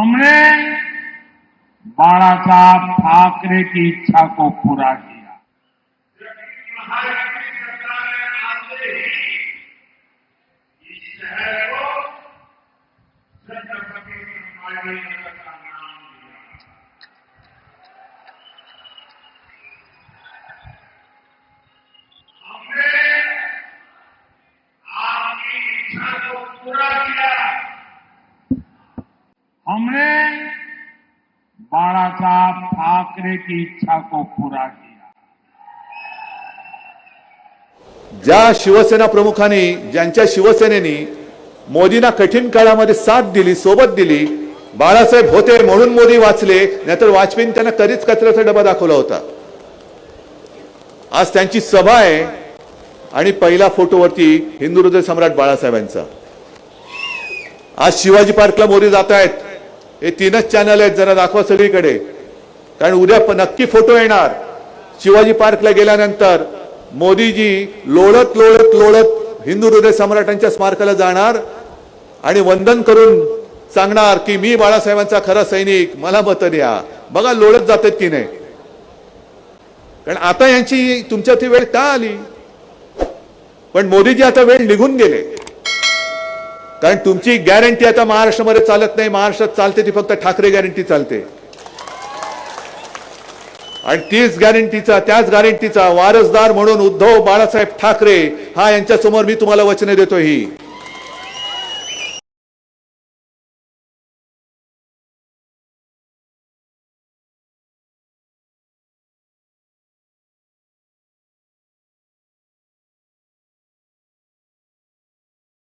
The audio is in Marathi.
हमने बाला साहब ठाकरे की इच्छा को पूरा किया। महाराष्ट्र की सरकार ने आते ही इस शहर को छत्रपति शिवाजी नगर का नाम दिया हमने आपकी इच्छा को पूरा किया। हमने बाला साहब ठाकरे की इच्छा को पूरा किया। ज्या शिवसेना प्रमुखांनी ज्यांच्या शिवसेनेनी मोदींना कठीण काळामध्ये साथ दिली सोबत दिली बाळासाहेब होते म्हणून मोदी वाचले नाहीतर वाजपेयी त्यांना कधीच कचऱ्याचा डबा दाखवला होता. आज त्यांची सभा आहे आणि पहिला फोटोवरती हिंदू हृदय सम्राट बाळासाहेबांचा. आज शिवाजी पार्कला मोदी जात आहेत हे तीनच चॅनल आहेत जरा दाखवा सगळीकडे. कारण उद्या प- नक्की फोटो येणार. शिवाजी पार्कला गेल्यानंतर मोदीजी लोळत लोळत लोळत हिंदू हृदय सम्राटांच्या स्मारकाला जाणार आणि वंदन करून सांगणार की मी बाळासाहेबांचा खरा सैनिक मला मत द्या. बघा लोळत जातात की नाही. कारण आता यांची तुमच्यावरती वेळ का आली? पण मोदीजी आता वेळ निघून गेले. कारण तुमची गॅरंटी आता महाराष्ट्रामध्ये चालत नाही. महाराष्ट्रात चालते ती फक्त ठाकरे गॅरंटी चालते. आणि तीच गॅरंटीचा त्याच गॅरंटीचा वारसदार म्हणून उद्धव बाळासाहेब ठाकरे हा यांच्यासमोर मी तुम्हाला वचने देतो ही.